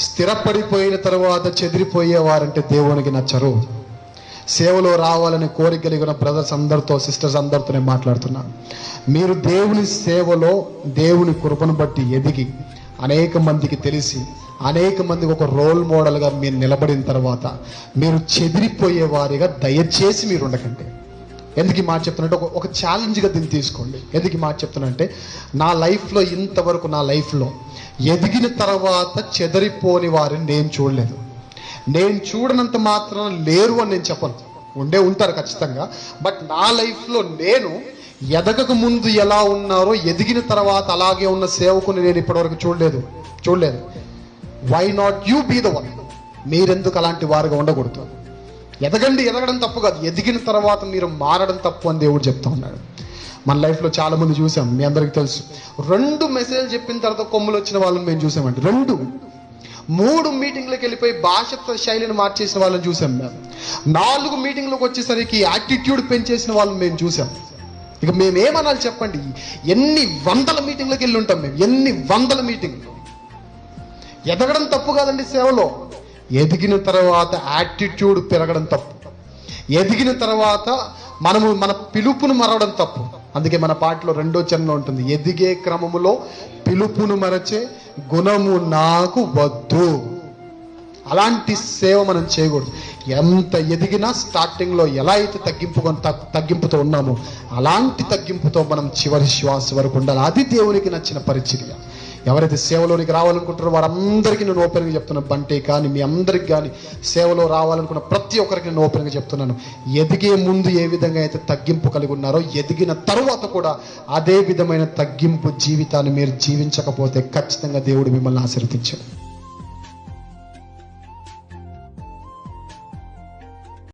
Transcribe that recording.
స్థిరపడిపోయిన తర్వాత చెదిరిపోయేవారంటే దేవునికి నచ్చరు. సేవలో రావాలని కోరిక కలిగిన బ్రదర్స్ అందరితో సిస్టర్స్ అందరితో నేను మాట్లాడుతున్నాను మీరు దేవుని సేవలో దేవుని కృపను బట్టి ఎదిగి అనేక మందికి తెలిసి అనేక మందికి ఒక రోల్ మోడల్గా మీరు నిలబడిన తర్వాత మీరు చెదిరిపోయే వారిగా దయచేసి మీరు ఉండకండి. ఎందుకు ఈ మాట చెప్తున్నట్టే ఒక ఒక ఛాలెంజ్గా దీన్ని తీసుకోండి. ఎందుకు ఈ మాట చెప్తున్నంటే నా లైఫ్లో ఇంతవరకు నా లైఫ్లో ఎదిగిన తర్వాత చెదరిపోని వారిని నేను చూడలేదు. నేను చూడనంత మాత్రం లేరు అని నేను చెప్పను. ఉండే ఉంటారు ఖచ్చితంగా. బట్ నా లైఫ్లో నేను ఎదగక ముందు ఎలా ఉన్నారో ఎదిగిన తర్వాత అలాగే ఉన్న సేవకుని నేను ఇప్పటివరకు చూడలేదు. చూడలేదు. Why not you be the one మీరెందుకు అలాంటి వారుగా ఉండకూడదు? ఎదగండి ఎదగడం తప్పు కాదు. ఎదిగిన తర్వాత మీరు మారడం తప్పు అని దేవుడు చెప్తా ఉన్నాడు. మన లైఫ్లో చాలా మంది చూసాం మీ అందరికి తెలుసు. రెండు మెసేజ్ చెప్పిన తర్వాత కొమ్ములు వచ్చిన వాళ్ళని మేము చూసామండి. రెండు. మూడు మీటింగ్లకు వెళ్ళిపోయి భాష శైలిని మార్చేసిన వాళ్ళని చూసాం మేము. నాలుగు మీటింగ్లకు వచ్చేసరికి యాటిట్యూడ్ పెంచేసిన వాళ్ళని మేము చూసాం. ఇక మేము ఏమనాలి చెప్పండి? ఎన్ని వందల మీటింగ్లకు వెళ్ళి ఉంటాం మేము. ఎన్ని వందల మీటింగ్లు. ఎదగడం తప్పు కాదండి సేవలో. ఎదిగిన తర్వాత యాటిట్యూడ్ పెరగడం తప్పు. ఎదిగిన తర్వాత మనము మన పిలుపును మరవడం తప్పు. అందుకే మన పాటలో రెండో చరణంలో ఉంటుంది ఎదిగే క్రమములో పిలుపును మరచే గుణము నాకు వద్దు. అలాంటి సేవ మనం చేయకూడదు. ఎంత ఎదిగినా స్టార్టింగ్లో ఎలా అయితే తగ్గింపు తగ్గింపుతో ఉన్నామో అలాంటి తగ్గింపుతో మనం చివరి శ్వాస వరకు ఉండాలి. అది దేవునికి నచ్చిన పరిచర్య. ఎవరైతే సేవలోనికి రావాలనుకుంటారో వారందరికీ నేను ఓపెన్గా చెప్తున్నాను బంటే కానీ మీ అందరికి కానీ సేవలో రావాలనుకున్న ప్రతి ఒక్కరికి నేను ఓపెన్గా చెప్తున్నాను. ఎదిగే ముందు ఏ విధంగా అయితే తగ్గింపు కలిగి ఉన్నారో ఎదిగిన తర్వాత కూడా అదే విధమైన తగ్గింపు జీవితాన్ని మీరు జీవించకపోతే ఖచ్చితంగా దేవుడు మిమ్మల్ని ఆశీర్వదించాడు.